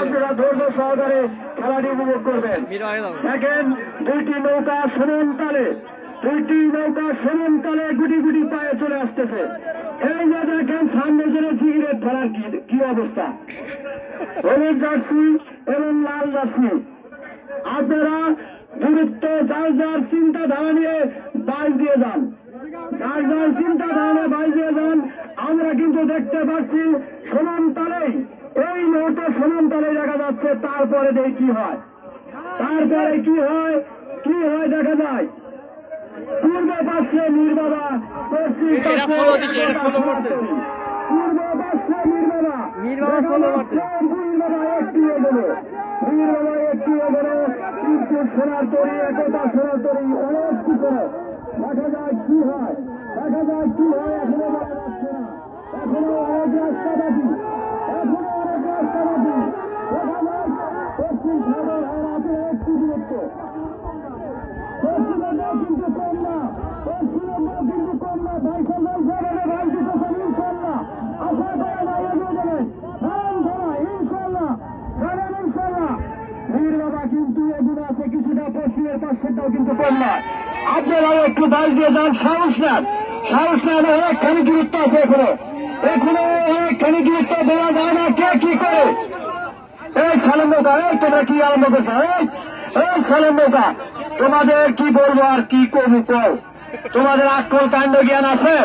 আপনারা ধৈর্য সহকারে খেলাটি উপভোগ করবেন। মীর আগে যাব দেখেন দুইটি নৌকা সমান দুইটি নৌকা সমান গুটি গুটি পায়ে চলে আসতেছে। এই যে দেখেন সামনে জন্য সিগারেট ধরার কি কি অবস্থা। হলুদ জার্সি এবং লাল জার্সি। আপনারা দূরত্ব যার যার চিন্তাধারা নিয়ে বাস দিয়ে যান। যার যার চিন্তাধারা নিয়ে বাস দিয়ে যান আমরা কিন্তু দেখতে পাচ্ছি সমান তালেই। এই মুহূর্তে সমান তালে দেখা যাচ্ছে তারপরে দেখি কি হয়। তারপরে কি হয়? কি হয় দেখা যায়? পূর্ব পাশে মীর বাবা পশ্চিম পাশে। পূর্ব পাশে মীর বাবা মীর বাবা একটু এগোলো মীর বাবা একটু এগোলো কিন্তু সোনার তরি একতা সোনার তরি অনেক পিছনে দেখা যায় কি হয়? দেখা যায় কি হয়? এখনও বলা যাচ্ছে না। এখনও অনেক রাস্তা বাকি। পশ্চিমবঙ্গ কিন্তু না না না একটু বাইশ দিয়ে যান সাহস নেন সাহস নেন অনেকখানি দূরত্ব আছে এখনও এখনও অনেকখানি দূরত্ব দেওয়া যায় না কে কি করে এই সালেম এই তোমরা কি আরম্ভ করছ এই সালেম নৌকা তোমাদের কি বলব আর কি করব কও? তোমাদের আক্রল কাণ্ড জ্ঞান আছে?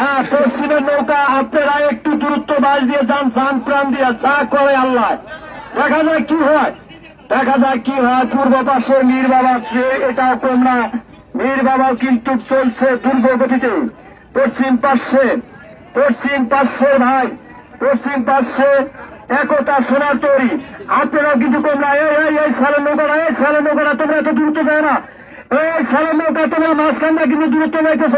হ্যাঁ পশ্চিমের নৌকা আপনারা একটু দূরত্ব বাস দিয়ে যান যান, প্রাণ দিয়ে, যা করে আল্লাহ। দেখা যায় কি হয়? দেখা যায় কি হয়? পূর্ব পাশে মীর বাবা এটাও কম না মীর বাবাও কিন্তু চলছে পূর্ব গতিতে পশ্চিম পাশে পশ্চিম পাশে ভাই, পশ্চিম পাশে একতা সোনার তৈরি। আপনারাও কিন্তু কমলা এই সালের নৌকাটা, এই সালের নৌকাটা তোমরা এত দূরত্ব যায় না। এই সালের নৌকা তোমরা মাঝখানটা কিন্তু দূরত্ব যাইতেছ।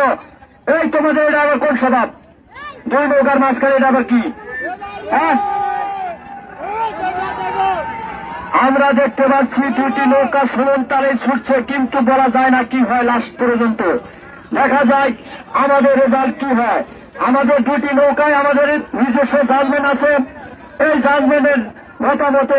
এই তোমাদের এটা আবার কোন স্বভাব? দুই নৌকার মাঝখানে এটা আবার কি? হ্যাঁ? আমরা দেখতে পাচ্ছি দুটি নৌকা সমান তালে ছুটছে, কিন্তু বলা যায় না কি হয় লাস্ট পর্যন্ত। দেখা যায় আমাদের রেজাল্ট কি হয়? আমাদের দুটি নৌকায় আমাদের নিজস্ব জাজমেন্ট আছে। এই জাজমেন্টের মতামত